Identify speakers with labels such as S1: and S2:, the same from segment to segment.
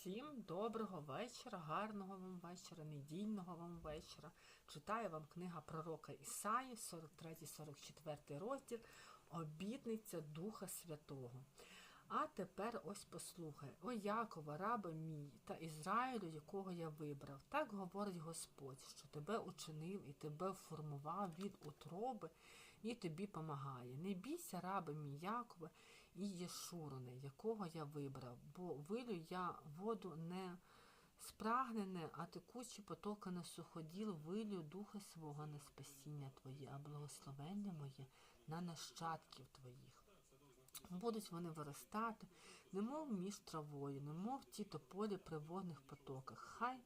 S1: Всім доброго вечора, гарного вам вечора, недільного вам вечора. Читаю вам книга пророка Ісаї, 43-44 розділ, обітниця Духа Святого. А тепер ось послухай, о Якова, раби мій та Ізраїлю, якого я вибрав. Так говорить Господь, що тебе учинив і тебе формував від утроби і тобі помагає. Не бійся, раби мій Якова і Єшуроне, якого я вибрав, бо вилю я воду не спрагнене, а текучі потоки на суходіл, вилю духа свого на спасіння Твоє, а благословення моє на нащадків Твоїх. Будуть вони виростати, немов між травою, немов ті тополі при водних потоках. Хай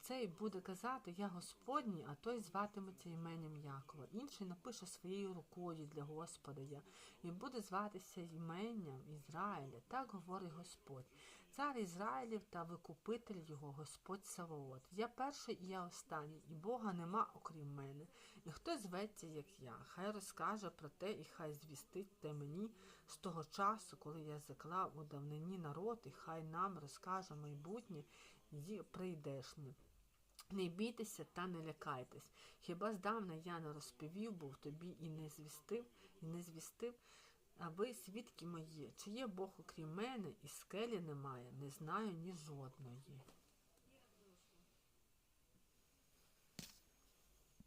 S1: цей буде казати, я Господній, а той зватиметься іменем Якова. Інший напише своєю рукою для Господа я, і буде зватися іменням Ізраїля. Так говорить Господь. Цар Ізраїлів та викупитель його, Господь Саваот. Я перший і я останній, і Бога нема окрім мене. І хто зветься, як я, хай розкаже про те, і хай звістить те мені з того часу, коли я заклав у давнині народ, і хай нам розкаже майбутнє і прийдешнє. Не бійтеся та не лякайтесь. Хіба здавна я не розповів був тобі і не звістив, і не звістив, а ви, свідки мої, чи є Бог окрім мене, і скелі немає, не знаю ні жодної.